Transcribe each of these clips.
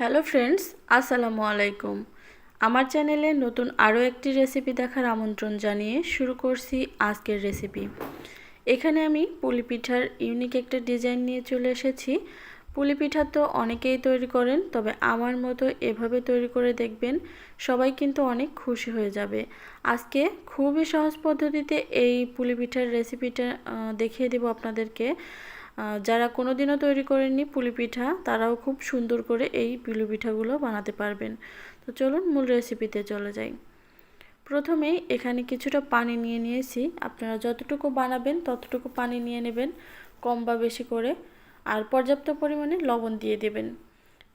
Hello friends, আসসালামু আলাইকুম। আমার চ্যানেলে নতুন আরও একটি রেসিপি দেখার আমন্ত্রণ জানিয়ে শুরু করছি আজকের রেসিপি। এখানে আমি পুলি পিঠার ইউনিক একটা ডিজাইন নিয়ে চলে এসেছি। পুলি পিঠা তো অনেকেই তৈরি করেন, তবে আমার মতো এভাবে তৈরি করে দেখবেন সবাই কিন্তু অনেক খুশি হয়ে যাবে। আজকে খুবই সহজ পদ্ধতিতে এই পুলি পিঠার রেসিপিটা দেখিয়ে দেব আপনাদেরকে। যারা কোনো দিনও তৈরি করেননি পুলি পিঠা, তারাও খুব সুন্দর করে এই পুলি পিঠাগুলো বানাতে পারবেন। তো চলুন মূল রেসিপিতে চলে যাই। প্রথমেই এখানে কিছুটা পানি নিয়ে নিয়েছি। আপনারা যতটুকু বানাবেন ততটুকু পানি নিয়ে নেবেন, কম বা বেশি করে। আর পর্যাপ্ত পরিমাণে লবণ দিয়ে দেবেন।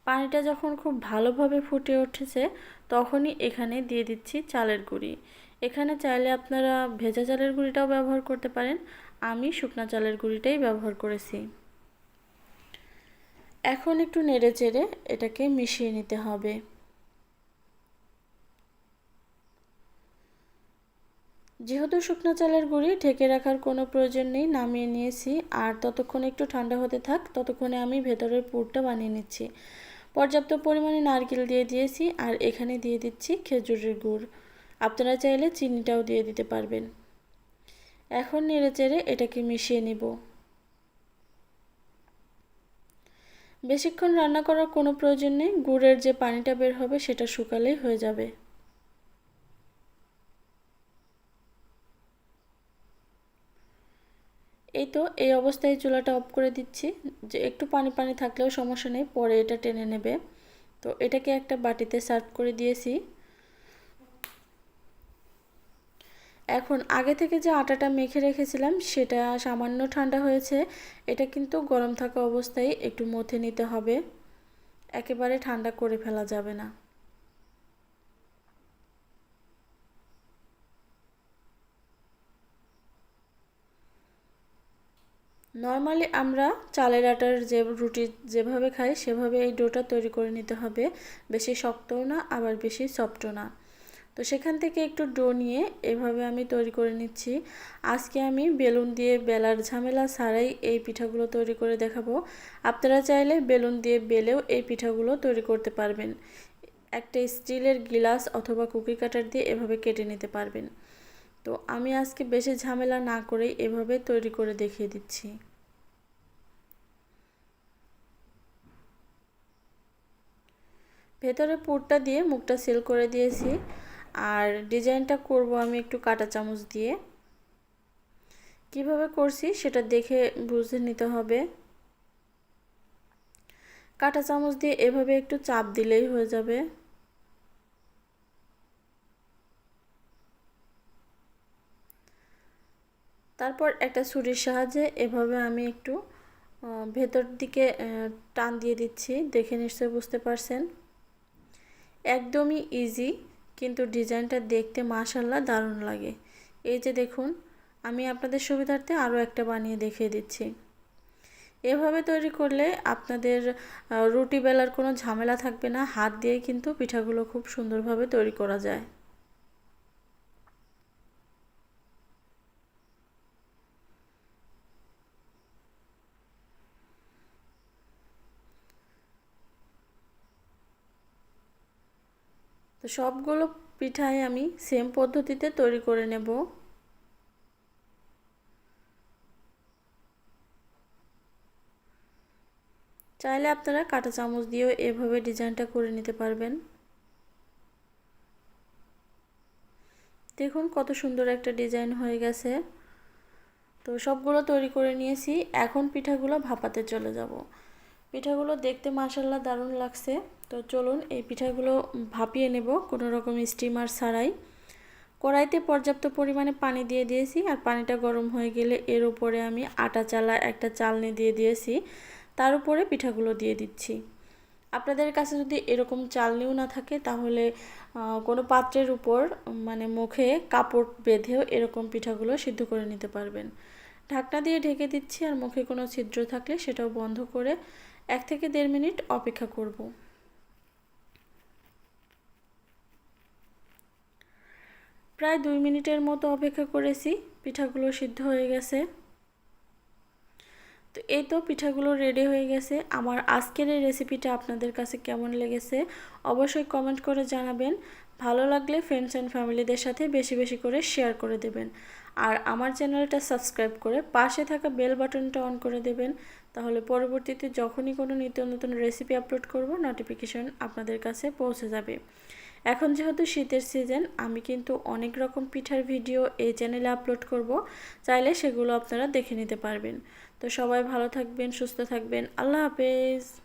পানিটা যখন খুব ভালোভাবে ফুটে উঠেছে, তখনই এখানে দিয়ে দিচ্ছি চালের গুঁড়ি। এখানে চাইলে আপনারা ভেজা চালের গুঁড়িটাও ব্যবহার করতে পারেন। আমি শুকনা চালের গুঁড়িটাই ব্যবহার করেছি। এখন একটু নেড়ে চেড়ে এটাকে মিশিয়ে নিতে হবে। যেহেতু শুকনো চালের গুঁড়ি ঢেকে রাখার কোনো প্রয়োজন নেই, নামিয়ে নিয়েছি। আর ততক্ষণ একটু ঠান্ডা হতে থাক, ততক্ষণে আমি ভেতরের পুরটা বানিয়ে নিচ্ছি। পর্যাপ্ত পরিমাণে নারকেল দিয়ে দিয়েছি আর এখানে দিয়ে দিচ্ছি খেজুরের গুড়। আপনারা চাইলে চিনিটাও দিয়ে দিতে পারবেন। এখন নেড়ে চেড়ে এটাকে মিশিয়ে নিব। বেশিক্ষণ রান্না করার কোনো প্রয়োজন নেই, গুড়ের যে পানিটা বের হবে সেটা শুকালেই হয়ে যাবে। এই তো, এই অবস্থায় চুলাটা অফ করে দিচ্ছি। যে একটু পানি পানি থাকলেও সমস্যা নেই, পরে এটা টেনে নেবে। তো এটাকে একটা বাটিতে সার্ভ করে দিয়েছি। এখন আগে থেকে যে আটাটা মেখে রেখেছিলাম, সেটা সামান্য ঠান্ডা হয়েছে। এটা কিন্তু গরম থাকা অবস্থায় একটু মথে নিতে হবে। একেবারে ঠান্ডা করে ফেলা যাবে না। নর্মালি আমরা চালের আটার যে রুটি যেভাবে খাই, সেভাবে এই ডোটা তৈরি করে নিতে হবে। বেশি শক্তও না, আবার বেশি সফটও না। তো সেখান থেকে একটু ডো নিয়ে এভাবে আমি তৈরি করে নিচ্ছি। আজকে আমি বেলুন দিয়ে বেলার ঝামেলা ছাড়াই এই পিঠাগুলো তৈরি করে দেখাবো। আপনারা চাইলে বেলুন দিয়ে বেলেও এই পিঠাগুলো তৈরি করতে পারবেন। একটা স্টিলের গিলাস অথবা কুকি কাটার দিয়ে এভাবে কেটে নিতে পারবেন। তো আমি আজকে বেশি ঝামেলা না করেই এভাবে তৈরি করে দেখিয়ে দিচ্ছি। ভেতরে পুরটা দিয়ে মুখটা সেল করে দিয়েছি। আর ডিজাইনটা করব আমি একটু কাটা চামচ দিয়ে। কীভাবে করছি সেটা দেখে বুঝে নিতে হবে। কাটা চামচ দিয়ে এভাবে একটু চাপ দিলেই হয়ে যাবে। তারপর একটা ছুরির সাহায্যে এভাবে আমি একটু ভেতর দিকে টান দিয়ে দিচ্ছি। দেখে নিশ্চয়ই বুঝতে পারছেন। একদমই ইজি কিন্তু ডিজাইনটা দেখতে মাশাল্লাহ দারুণ লাগে। এই যে দেখুন, আমি আপনাদের সুবিধার্থে আরও একটা বানিয়ে দেখিয়ে দিচ্ছি। এভাবে তৈরি করলে আপনাদের রুটি বেলার কোনো ঝামেলা থাকবে না। হাত দিয়ে কিন্তু পিঠাগুলো খুব সুন্দরভাবে তৈরি করা যায়। তো সবগুলো পিঠাই আমি সেম পদ্ধতিতে তৈরি করে নেব। চাইলে আপনারা কাঁটা চামচ দিয়েও এভাবে ডিজাইনটা করে নিতে পারবেন। দেখুন কত সুন্দর একটা ডিজাইন হয়ে গেছে। তো সবগুলো তৈরি করে নিয়েছি, এখন পিঠাগুলো ভাপাতে চলে যাব। পিঠাগুলো দেখতে মাসাল্লাহ দারুণ লাগছে। তো চলুন এই পিঠাগুলো ভাপিয়ে নেব কোনো রকম স্টিমার ছাড়াই। কড়াইতে পর্যাপ্ত পরিমাণে পানি দিয়ে দিয়েছি আর পানিটা গরম হয়ে গেলে এর উপরে আমি আটা চালা একটা চালনি দিয়ে দিয়েছি, তার উপরে পিঠাগুলো দিয়ে দিচ্ছি। আপনাদের কাছে যদি এরকম চালনিও না থাকে তাহলে কোনো পাত্রের উপর মানে মুখে কাপড় বেঁধেও এরকম পিঠাগুলো সিদ্ধ করে নিতে পারবেন। ঢাকনা দিয়ে ঢেকে দিচ্ছি আর মুখে কোনো ছিদ্র থাকলে সেটাও বন্ধ করে এক থেকে দেড় মিনিট অপেক্ষা করব। প্রায় দুই মিনিটের মতো অপেক্ষা করেছি, পিঠাগুলো সিদ্ধ হয়ে গেছে। তো এই তো পিঠাগুলো রেডি হয়ে গেছে। আমার আজকের এই রেসিপিটা আপনাদের কাছে কেমন লেগেছে অবশ্যই কমেন্ট করে জানাবেন। ভালো লাগলে ফ্রেন্ডস অ্যান্ড ফ্যামিলিদের সাথে বেশি বেশি করে শেয়ার করে দেবেন। আর আমার চ্যানেলটা সাবস্ক্রাইব করে পাশে থাকা বেল বাটনটা অন করে দেবেন। তাহলে পরবর্তীতে যখনই কোনো নিত্য নতুন রেসিপি আপলোড করব নোটিফিকেশন আপনাদের কাছে পৌঁছে যাবে। এখন যেহেতু শীতের সিজন আমি কিন্তু অনেক রকম পিঠার ভিডিও এই চ্যানেলে আপলোড করব। চাইলে সেগুলো আপনারা দেখে নিতে পারবেন। তো সবাই ভালো থাকবেন, সুস্থ থাকবেন। আল্লাহ হাফেজ।